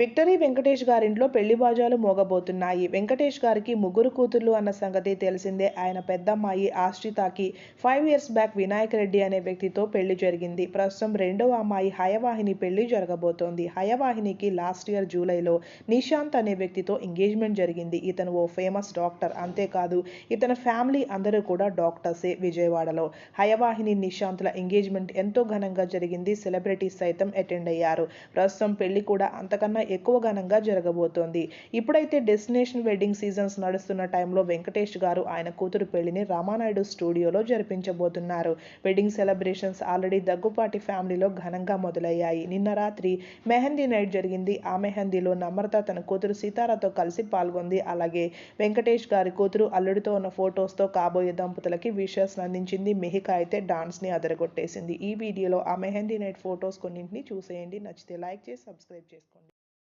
Victory Venkatesh గారింట్లో పెళ్ళి బాజాలు మోగబోతున్నాయి. వెంకటేష్ గారికి ముగ్గురు కూతుర్లు అన్న సంగతి తెలిసిందే. ఆయన పెద్దమ్మాయి ఆశ్రితాకి five years back Vinayak Reddy అనే వ్యక్తితో పెళ్ళి జరిగింది. ప్రస్తుతం రెండవ అమ్మాయి హయవాహిని పెళ్ళి జరగబోతోంది. హయవాహినికి లాస్ట్ ఇయర్ జూలైలో నిశాంత్ అనే వ్యక్తితో ఎంగేజ్మెంట్ జరిగింది. ఇతను ఓ ఫేమస్ డాక్టర్. అంతేకాదు ఇతని ఫ్యామిలీ అందరూ కూడా డాక్టర్సే విజయవాడలో. హయవాహిని నిశాంత్ల ఎంగేజ్మెంట్ ఎంతో ఘనంగా జరిగింది. సెలబ్రిటీస్ సైతం అటెండ్ అయ్యారు. ప్రస్తుతం పెళ్ళి కూడా అంతకన్నా ఎక్కువ ఘనంగా జరగబోతోంది. ఇప్పుడైతే డెస్టినేషన్ వెడ్డింగ్ సీజన్స్ నడుస్తున్న టైంలో వెంకటేష్ గారు ఆయన కూతురు పెళ్ళిని రామానాయుడు స్టూడియోలో జరిపించబోతున్నారు. వెడ్డింగ్ సెలబ్రేషన్స్ ఆల్రెడీ దగ్గుపాటి ఫ్యామిలీలో ఘనంగా మొదలయ్యాయి. నిన్న రాత్రి మెహందీ నైట్ జరిగింది. ఆ మెహందీలో నమ్రత తన కూతురు సీతారాతో కలిసి పాల్గొంది. అలాగే వెంకటేష్ గారి కూతురు అల్లుడితో ఉన్న ఫొటోస్తో కాబోయే దంపతులకి విషెస్ అందించింది. మెహిక అయితే డాన్స్ని అదరగొట్టేసింది. ఈ వీడియోలో ఆ మెహందీ నైట్ ఫొటోస్ కొన్నింటిని చూసేయండి. నచ్చితే లైక్ చేసి సబ్స్క్రైబ్ చేసుకోండి.